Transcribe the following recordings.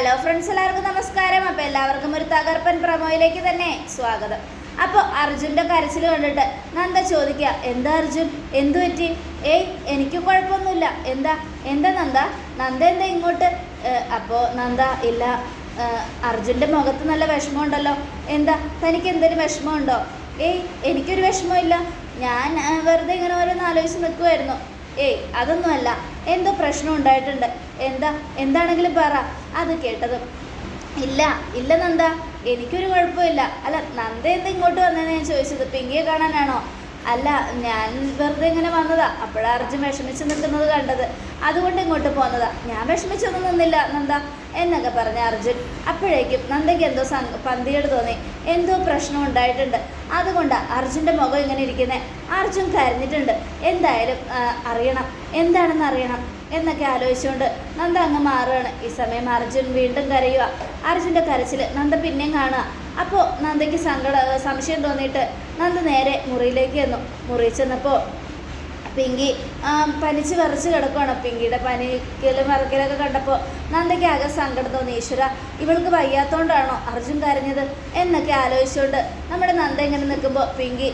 Hello friends എല്ലാവർക്കും നമസ്കാരം. അപ്പോൾ എല്ലാവർക്കും ഒരു തകർപ്പൻ പ്രമോയിലേക്ക് തന്നെ സ്വാഗതം. അപ്പോൾ അർജുന്റെ കരച്ചിൽ കണ്ടിട്ട് എന്താ ചോദിക്കുക എന്താ അർജുൻ? എന്തു പറ്റി? ഏയ് എനിക്ക് കുഴപ്പമൊന്നുമില്ല. എന്താ? എന്താ നന്ദ? നന്ദ എന്താ ഇങ്ങോട്ട്? അപ്പോൾ നന്ദ ഇല്ല അർജുന്റെ മുഖത്ത് നല്ല വിഷമമുണ്ടല്ലോ. എന്താ? തനിക്ക് എന്തെങ്കിലും വിഷമമുണ്ടോ? ഏയ് എനിക്കൊരു വിഷമമില്ല. ഞാൻ വെറുതെ ഇങ്ങനെ ഓരോന്ന് ആലോചിച്ച് നിൽക്കുമായിരുന്നു ഏയ് അതൊന്നുമല്ല. എന്തോ പ്രശ്നം ഉണ്ടായിട്ടുണ്ട്. എന്താ? എന്താണെങ്കിലും പറ. അത് കേട്ടതും. ഇല്ല ഇല്ല നന്ദ എനിക്കൊരു കുഴപ്പമില്ല. അല്ല നന്ദ എന്ത് ഇങ്ങോട്ട് വന്നതെന്ന് ഞാൻ ചോദിച്ചത് പിങ്കിയെ കാണാനാണോ? അല്ല ഞാൻ വെറുതെ ഇങ്ങനെ വന്നതാ. അപ്പോഴാ അർജുൻ വിഷമിച്ച് നിൽക്കുന്നത് കണ്ടത്. അതുകൊണ്ട് ഇങ്ങോട്ട് പോന്നതാ. ഞാൻ വിഷമിച്ചൊന്നും നിന്നില്ല നന്ദ എന്നൊക്കെ പറഞ്ഞ അർജുൻ. അപ്പോഴേക്കും നന്ദയ്ക്ക് എന്തോ സങ്ക പന്തികേട് തോന്നി. എന്തോ പ്രശ്നം ഉണ്ടായിട്ടുണ്ട്. അതുകൊണ്ടാണ് അർജുന്റെ മുഖം ഇങ്ങനെ ഇരിക്കുന്നത് അർജുൻ കരഞ്ഞിട്ടുണ്ട്. എന്തായാലും അറിയണം. എന്താണെന്ന് അറിയണം. എന്നൊക്കെ ആലോചിച്ചുകൊണ്ട് നന്ദ അങ്ങ് മാറുകയാണ് ഈ സമയം അർജുൻ വീണ്ടും കരയുക അർജുന്റെ കരച്ചിൽ നന്ദ പിന്നെയും കാണുക അപ്പോൾ നന്ദയ്ക്ക് സങ്കട സംശയം തോന്നിയിട്ട് നന്ദ നേരെ മുറിയിലേക്ക് ചെന്നു. മുറിയിൽ ചെന്നപ്പോൾ പിങ്കി പനിച്ച് വിറച്ച് കിടക്കുകയാണ് പിങ്കിയുടെ പനിക്കലും വിറക്കലൊക്കെ കണ്ടപ്പോൾ നന്ദയ്ക്ക് ആകെ സങ്കടം തോന്നി. ഈശ്വര ഇവൾക്ക് വയ്യാത്തോണ്ടാണോ അർജുൻ കരഞ്ഞത്? എന്നൊക്കെ ആലോചിച്ചുകൊണ്ട് നമ്മുടെ നന്ദ ഇങ്ങനെ നിൽക്കുമ്പോൾ പിങ്കി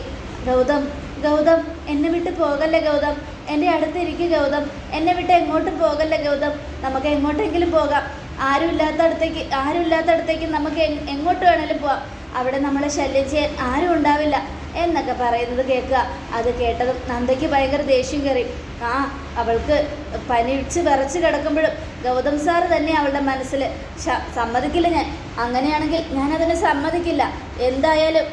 ഗൗതം ഗൗതം എന്നെ വിട്ട് പോകല്ലേ ഗൗതം? എന്റെ അടുത്തിരിക്കുക ഗൗതം എന്നെ വിട്ട് എങ്ങോട്ടും പോകല്ലേ ഗൗതം? നമുക്ക് എങ്ങോട്ടെങ്കിലും പോകാം. ആരും ഇല്ലാത്തടത്തേക്ക് ആരും ഇല്ലാത്തടത്തേക്ക് നമുക്ക് എങ്ങോട്ട് വേണേലും പോവാം. അവിടെ നമ്മളെ ശല്യം ചെയ്യാൻ ആരും ഉണ്ടാവില്ല എന്നൊക്കെ പറയുന്നത് കേൾക്കുക. അത് കേട്ടതും നന്ദയ്ക്ക് ഭയങ്കര ദേഷ്യം കയറി. ആ അവൾക്ക് പനിച്ച് വിറച്ച് കിടക്കുമ്പോഴും ഗൗതം സാറ് തന്നെ അവളുടെ മനസ്സിൽ സമ്മതിക്കില്ല ഞാൻ. അങ്ങനെയാണെങ്കിൽ ഞാനതിന് സമ്മതിക്കില്ല. എന്തായാലും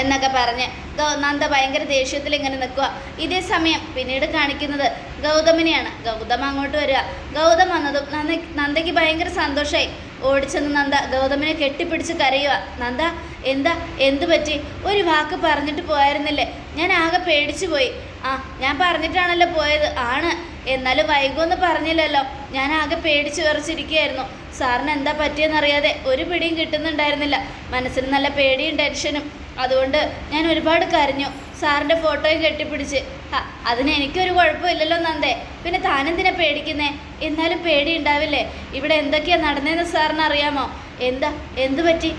എന്നൊക്കെ പറഞ്ഞ് നന്ദ ഭയങ്കര ദേഷ്യത്തിൽ ഇങ്ങനെ നിൽക്കുക. ഇതേ സമയം പിന്നീട് കാണിക്കുന്നത് ഗൗതമിനെയാണ്. ഗൗതം അങ്ങോട്ട് വരിക. ഗൗതം വന്നതും നന്ദ നന്ദയ്ക്ക് ഭയങ്കര സന്തോഷമായി ഓടിച്ചെന്ന് നന്ദ ഗൗതമിനെ കെട്ടിപ്പിടിച്ച് കരയുക. നന്ദ എന്താ? എന്തു പറ്റി? ഒരു വാക്ക് പറഞ്ഞിട്ട് പോയായിരുന്നില്ലേ? ഞാൻ ആകെ പേടിച്ചു പോയി. ആ ഞാൻ പറഞ്ഞിട്ടാണല്ലോ പോയത്. ആണ്. എന്നാലും വൈകുമെന്ന് പറഞ്ഞില്ലല്ലോ. ഞാൻ ആകെ പേടിച്ച് വിറച്ചിരിക്കുകയായിരുന്നു. സാറിന് എന്താ പറ്റിയെന്നറിയാതെ ഒരു പിടിയും കിട്ടുന്നുണ്ടായിരുന്നില്ല. മനസ്സിന് നല്ല പേടിയും ടെൻഷനും. അതുകൊണ്ട് ഞാൻ ഒരുപാട് കരഞ്ഞു. സാറിന്റെ ഫോട്ടോയും കെട്ടിപ്പിടിച്ച്. അതിന് എനിക്കൊരു കുഴപ്പമില്ലല്ലോ നന്ദേ. പിന്നെ താനെന്തിനാ പേടിക്കുന്നേ? എന്നാലും പേടി ഉണ്ടാവില്ലേ ഇവിടെ എന്തൊക്കെയാ നടന്നതെന്ന് സാറിന് അറിയാമോ എന്താ എന്ത് പറ്റി?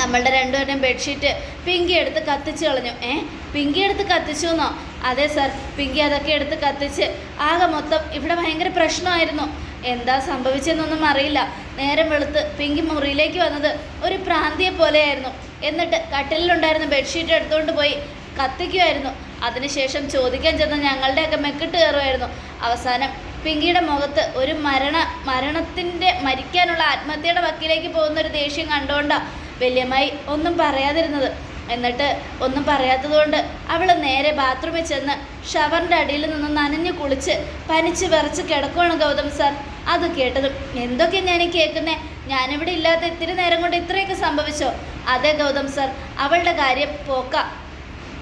നമ്മളുടെ രണ്ടുപേരുടെയും ബെഡ്ഷീറ്റ് പിങ്കി എടുത്ത് കത്തിച്ച് കളഞ്ഞു. ഏ? പിങ്കി എടുത്ത് കത്തിച്ചു എന്നോ അതെ സാർ പിങ്കി അതൊക്കെ എടുത്ത് കത്തിച്ച് ആകെ മൊത്തം ഇവിടെ ഭയങ്കര പ്രശ്നമായിരുന്നു. എന്താ സംഭവിച്ചെന്നൊന്നും അറിയില്ല. നേരം വെളുത്ത് പിങ്കി മുറിയിലേക്ക് വന്നത് ഒരു പ്രാന്തിയെ പോലെയായിരുന്നു. എന്നിട്ട് കട്ടിലിലുണ്ടായിരുന്ന ബെഡ്ഷീറ്റ് എടുത്തുകൊണ്ട് പോയി കത്തിക്കുമായിരുന്നു അതിനുശേഷം ചോദിക്കാൻ ചെന്ന ഞങ്ങളുടെയൊക്കെ മെക്കിട്ട് കയറുമായിരുന്നു അവസാനം പിങ്കിയുടെ മുഖത്ത് ഒരു മരണ മരണത്തിന്റെ മരിക്കാനുള്ള ആത്മഹത്യയുടെ വക്കിലേക്ക് പോകുന്ന ഒരു ദേഷ്യം കണ്ടുകൊണ്ടാണ് വല്യമായി ഒന്നും പറയാതിരുന്നത്. എന്നിട്ട് ഒന്നും പറയാത്തതുകൊണ്ട് അവൾ നേരെ ബാത്റൂമിൽ ചെന്ന് ഷവറിന്റെ അടിയിൽ നിന്ന് നനഞ്ഞു കുളിച്ച് പനിച്ച് വിറച്ച് കിടക്കുവാണ് ഗൗതം സാർ. അത് കേട്ടതും എന്തൊക്കെ ഞാൻ കേൾക്കുന്നേ? ഞാനിവിടെ ഇല്ലാത്ത ഇത്തിരി നേരം കൊണ്ട് ഇത്രയൊക്കെ സംഭവിച്ചോ? അതെ ഗൗതം സാർ അവളുടെ കാര്യം പോക്ക.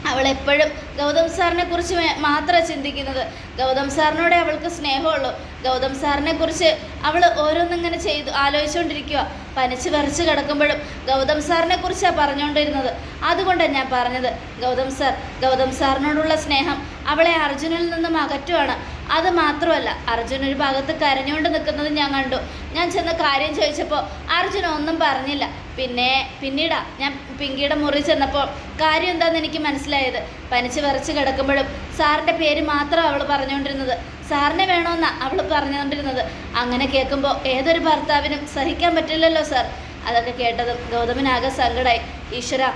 അവൾ എപ്പോഴും ഗൗതം സാറിനെ കുറിച്ച് മാത്രമാണ് ചിന്തിക്കുന്നത്. ഗൗതം സാറിനോടെ അവൾക്ക് സ്നേഹമുള്ളൂ. ഗൗതം സാറിനെ കുറിച്ച് അവൾ ഓരോന്നിങ്ങനെ ചെയ്തു ആലോചിച്ചുകൊണ്ടിരിക്കുക പനിച്ച് വരച്ച് കിടക്കുമ്പോഴും ഗൗതം സാറിനെ കുറിച്ചാണ് പറഞ്ഞുകൊണ്ടിരുന്നത് അതുകൊണ്ടാണ് ഞാൻ പറഞ്ഞത്. ഗൗതം സാർ ഗൗതം സാറിനോടുള്ള സ്നേഹം അവളെ അർജുനിൽ നിന്നും അകറ്റുവാണ്. അത് മാത്രമല്ല അർജുൻ ഒരു ഭാഗത്ത് കരഞ്ഞുകൊണ്ട് നിൽക്കുന്നത് ഞാൻ കണ്ടു. ഞാൻ ചെന്ന് കാര്യം ചോദിച്ചപ്പോൾ അർജുൻ ഒന്നും പറഞ്ഞില്ല. പിന്നെ പിന്നീടാ ഞാൻ പിങ്കിയുടെ മുറി ചെന്നപ്പോൾ കാര്യം എന്താണെന്ന് എനിക്ക് മനസ്സിലായത്. പനിച്ച് വിറച്ച് കിടക്കുമ്പോഴും സാറിന്റെ പേര് മാത്രം അവൾ പറഞ്ഞുകൊണ്ടിരുന്നത്. സാറിനെ വേണമെന്നാ അവൾ പറഞ്ഞുകൊണ്ടിരുന്നത്. അങ്ങനെ കേൾക്കുമ്പോൾ ഏതൊരു ഭർത്താവിനും സഹിക്കാൻ പറ്റില്ലല്ലോ സാർ. അതൊക്കെ കേട്ടതും ഗൗതമനാകെ സങ്കടമായി ഈശ്വര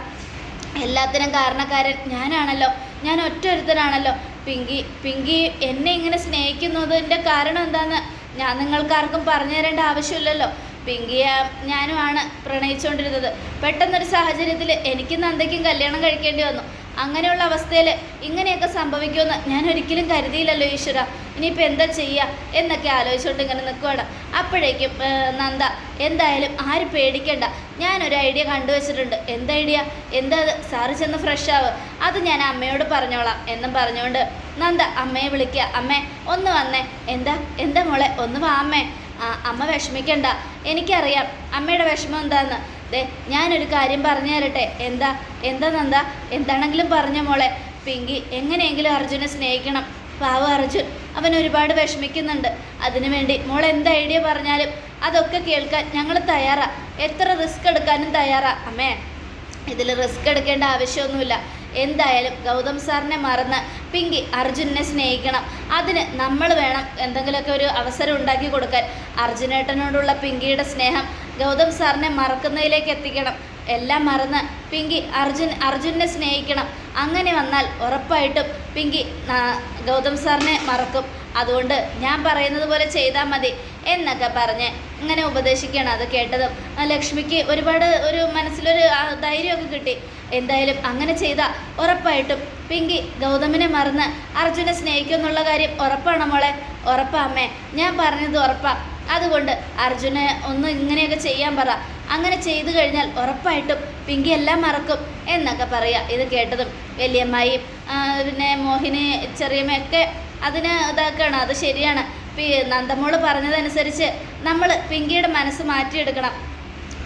എല്ലാത്തിനും കാരണക്കാരൻ ഞാനാണല്ലോ. ഞാൻ ഒറ്റ ഒരുത്തനാണല്ലോ. പിങ്കി പിങ്കി എന്നെ ഇങ്ങനെ സ്നേഹിക്കുന്നതിന്റെ കാരണം എന്താണെന്ന് ഞാൻ നിങ്ങൾക്കാർക്കും പറഞ്ഞു തരേണ്ട ആവശ്യമില്ലല്ലോ. പിങ്കിയെ ഞാനുമാണ് പ്രണയിച്ചുകൊണ്ടിരുന്നത്. പെട്ടെന്നൊരു സാഹചര്യത്തിൽ എനിക്ക് നന്ദയ്ക്കും കല്യാണം കഴിക്കേണ്ടി വന്നു. അങ്ങനെയുള്ള അവസ്ഥയിൽ ഇങ്ങനെയൊക്കെ സംഭവിക്കുമെന്ന് ഞാൻ ഒരിക്കലും കരുതിയില്ലല്ലോ ഈശ്വര. ഇനിയിപ്പോൾ എന്താ ചെയ്യുക എന്നൊക്കെ ആലോചിച്ചുകൊണ്ട് ഇങ്ങനെ നിൽക്കുകയാണ് അപ്പോഴേക്കും നന്ദ എന്തായാലും ആരും പേടിക്കണ്ട. ഞാനൊരു ഐഡിയ കണ്ടുവച്ചിട്ടുണ്ട്. എന്ത് ഐഡിയ? എന്താ സാറ് ചെന്ന് ഫ്രഷ് അത് ഞാൻ അമ്മയോട് പറഞ്ഞോളാം എന്നും പറഞ്ഞുകൊണ്ട്. നന്ദ അമ്മയെ വിളിക്കുക അമ്മേ ഒന്ന് വന്നേ. എന്താ? എന്താ മോളെ? ഒന്ന് വാ അമ്മേ. അമ്മ വിഷമിക്കണ്ട. എനിക്കറിയാം അമ്മയുടെ വിഷമം എന്താന്ന്. ദേ ഞാനൊരു കാര്യം പറഞ്ഞു തരട്ടെ. എന്താ എന്താ എന്താണെങ്കിലും പറഞ്ഞ മോളെ. പിങ്കി എങ്ങനെയെങ്കിലും അർജുനെ സ്നേഹിക്കണം. പാവ അർജുൻ അവൻ ഒരുപാട് വിഷമിക്കുന്നുണ്ട്. അതിനുവേണ്ടി മോൾ എന്ത് ഐഡിയ പറഞ്ഞാലും അതൊക്കെ കേൾക്കാൻ ഞങ്ങൾ തയ്യാറാ. എത്ര റിസ്ക് എടുക്കാനും തയ്യാറാ. അമ്മേ ഇതിൽ റിസ്ക് എടുക്കേണ്ട ആവശ്യമൊന്നുമില്ല. എന്തായാലും ഗൗതം സാറിനെ മറന്ന് പിങ്കി അർജുനെ സ്നേഹിക്കണം. അതിന് നമ്മൾ വേണം എന്തെങ്കിലുമൊക്കെ ഒരു അവസരം ഉണ്ടാക്കി കൊടുക്കാൻ. അർജുനേട്ടനോടുള്ള പിങ്കിയുടെ സ്നേഹം ഗൗതം സാറിനെ മറക്കുന്നതിലേക്ക് എത്തിക്കണം. എല്ലാം മറന്ന് പിങ്കി അർജുൻ അർജുനെ സ്നേഹിക്കണം. അങ്ങനെ വന്നാൽ ഉറപ്പായിട്ടും പിങ്കി ഗൗതം സാറിനെ മറക്കും. അതുകൊണ്ട് ഞാൻ പറയുന്നത് പോലെ ചെയ്താൽ മതി എന്നൊക്കെ പറഞ്ഞ് ഇങ്ങനെ ഉപദേശിക്കുകയാണ് അത് കേട്ടതും. ലക്ഷ്മിക്ക് ഒരുപാട് ഒരു മനസ്സിലൊരു ധൈര്യമൊക്കെ കിട്ടി. എന്തായാലും അങ്ങനെ ചെയ്താൽ ഉറപ്പായിട്ടും പിങ്കി ഗൗതമിനെ മറന്ന് അർജുനെ സ്നേഹിക്കും എന്നുള്ള കാര്യം ഉറപ്പാണ് മോളെ. ഉറപ്പാ അമ്മേ. ഞാൻ പറഞ്ഞത് ഉറപ്പാ. അതുകൊണ്ട് അർജുനെ ഒന്ന് ഇങ്ങനെയൊക്കെ ചെയ്യാൻ പറ. അങ്ങനെ ചെയ്തു കഴിഞ്ഞാൽ ഉറപ്പായിട്ടും പിങ്കി എല്ലാം മറക്കും എന്നൊക്കെ പറയുക ഇത് കേട്ടതും വലിയമ്മായി പിന്നെ മോഹിനി ചെറിയമ്മയൊക്കെ അതിന് ഇതാക്കുകയാണ് അത് ശരിയാണ്. നന്ദമോൾ പറഞ്ഞതനുസരിച്ച് നമ്മൾ പിങ്കിയുടെ മനസ്സ് മാറ്റിയെടുക്കണം.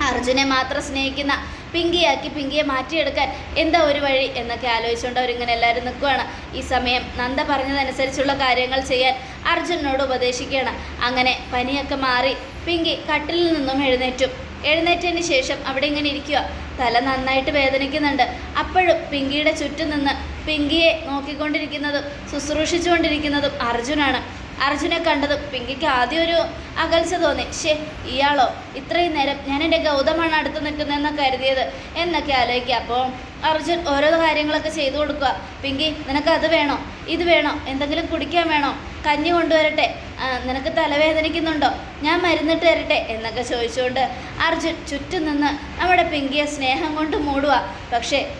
അർജുനെ മാത്രം സ്നേഹിക്കുന്ന പിങ്കിയാക്കി പിങ്കിയെ മാറ്റിയെടുക്കാൻ എന്താ ഒരു വഴി എന്നൊക്കെ ആലോചിച്ചുകൊണ്ട് അവരിങ്ങനെ എല്ലാവരും നിൽക്കുകയാണ് ഈ സമയം നന്ദ പറഞ്ഞതനുസരിച്ചുള്ള കാര്യങ്ങൾ ചെയ്യാൻ അർജുനോട് ഉപദേശിക്കുകയാണ്. അങ്ങനെ പനിയൊക്കെ മാറി പിങ്കി കട്ടിലിൽ നിന്നും എഴുന്നേറ്റു. എഴുന്നേറ്റതിന് ശേഷം അവിടെ ഇങ്ങനെ ഇരിക്കുക തല നന്നായിട്ട് വേദനിക്കുന്നുണ്ട്. അപ്പോഴും പിങ്കിയുടെ ചുറ്റും നിന്ന് പിങ്കിയെ നോക്കിക്കൊണ്ടിരിക്കുന്നതും ശുശ്രൂഷിച്ചുകൊണ്ടിരിക്കുന്നതും അർജുനാണ്. അർജുനെ കണ്ടതും പിങ്കിക്ക് ആദ്യം ഒരു അകൽച്ച തോന്നി. ഷേ ഇയാളോ? ഇത്രയും നേരം ഞാൻ എന്റെ ഗൗതമാണ് അടുത്ത് നിൽക്കുന്നതെന്ന് കരുതിയത്. എന്നൊക്കെ ആലോചിക്കുക. അപ്പോൾ അർജുൻ ഓരോ കാര്യങ്ങളൊക്കെ ചെയ്തു കൊടുക്കുക. പിങ്കി നിനക്ക് അത് വേണോ? ഇത് വേണോ? എന്തെങ്കിലും കുടിക്കാൻ വേണോ? കഞ്ഞി കൊണ്ടുവരട്ടെ? നിനക്ക് തലവേദനിക്കുന്നുണ്ടോ? ഞാൻ മരുന്നിട്ട് തരട്ടെ? എന്നൊക്കെ ചോദിച്ചുകൊണ്ട് അർജുൻ ചുറ്റും നിന്ന് നമ്മുടെ പിങ്കിയെ സ്നേഹം കൊണ്ട് മൂടുക. പക്ഷേ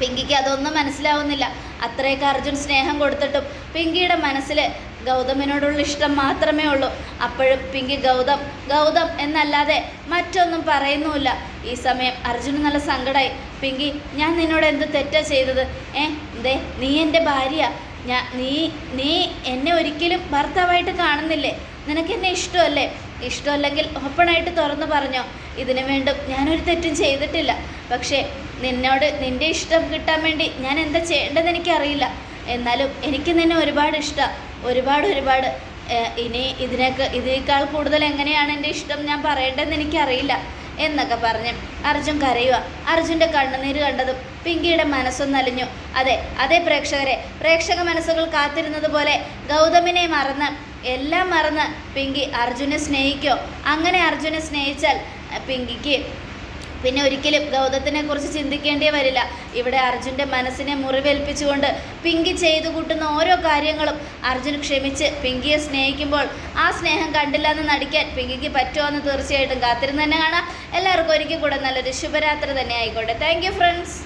പിങ്കിക്ക് അതൊന്നും മനസ്സിലാവുന്നില്ല. അത്രയൊക്കെ അർജുൻ സ്നേഹം കൊടുത്തിട്ടും പിങ്കിയുടെ മനസ്സിൽ ഗൗതമിനോടുള്ള ഇഷ്ടം മാത്രമേ ഉള്ളൂ. അപ്പോഴും പിങ്കി ഗൗതം ഗൗതം എന്നല്ലാതെ മറ്റൊന്നും പറയുന്നുമില്ല. ഈ സമയം അർജുന് നല്ല സങ്കടമായി പിങ്കി ഞാൻ നിന്നോട് എന്ത് തെറ്റാ ചെയ്തത്? ഏ ദേ നീ എന്റെ ഭാര്യ. ഞാൻ നീ നീ എന്നെ ഒരിക്കലും ഭർത്താവായിട്ട് കാണുന്നില്ലേ? നിനക്ക് എന്നെ ഇഷ്ടമല്ലേ? ഇഷ്ടമല്ലെങ്കിൽ ഓപ്പണായിട്ട് തുറന്നു പറഞ്ഞോ. ഇതിനു വേണ്ടും ഞാനൊരു തെറ്റും ചെയ്തിട്ടില്ല. പക്ഷേ നിന്നോട് നിന്റെ ഇഷ്ടം കിട്ടാൻ വേണ്ടി ഞാൻ എന്താ ചെയ്യേണ്ടതെന്ന് എനിക്കറിയില്ല. എന്നാലും എനിക്ക് നിന്നെ ഒരുപാട് ഇഷ്ടം. ഒരുപാട് ഒരുപാട് ഇനി ഇതിനേക്ക് ഇതിനേക്കാൾ കൂടുതൽ എങ്ങനെയാണ് എന്റെ ഇഷ്ടം ഞാൻ പറയേണ്ടതെന്ന് എനിക്കറിയില്ല എന്നൊക്കെ പറഞ്ഞ് അർജുൻ കരയുക അർജുന്റെ കണ്ണുനീര് കണ്ടതും പിങ്കിയുടെ മനസ്സൊന്ന് അലിഞ്ഞു അതെ അതേ പ്രേക്ഷകരെ പ്രേക്ഷക മനസ്സുകൾ കാത്തിരുന്നത് പോലെ ഗൗതമിനെ മറന്ന് എല്ലാം മറന്ന് പിങ്കി അർജുനെ സ്നേഹിക്കോ? അങ്ങനെ അർജുനെ സ്നേഹിച്ചാൽ പിങ്കിക്ക് പിന്നെ ഒരിക്കലും ഗൗതത്തിനെ കുറിച്ച് ചിന്തിക്കേണ്ടേ വരില്ല. ഇവിടെ അർജുന്റെ മനസ്സിനെ മുറിവേൽപ്പിച്ചുകൊണ്ട് പിങ്കി ചെയ്തു കൂട്ടുന്ന ഓരോ കാര്യങ്ങളും അർജുൻ ക്ഷമിച്ച് പിങ്കിയെ സ്നേഹിക്കുമ്പോൾ ആ സ്നേഹം കണ്ടില്ല എന്ന് നടിക്കാൻ പിങ്കിക്ക് പറ്റുമോ തീർച്ചയായിട്ടും കാത്തിരുന്ന് തന്നെ കാണാം. എല്ലാവർക്കും ഒരിക്കൽ കൂടെ നല്ലൊരു ശുഭരാത്രി തന്നെ ആയിക്കോട്ടെ. Thank friends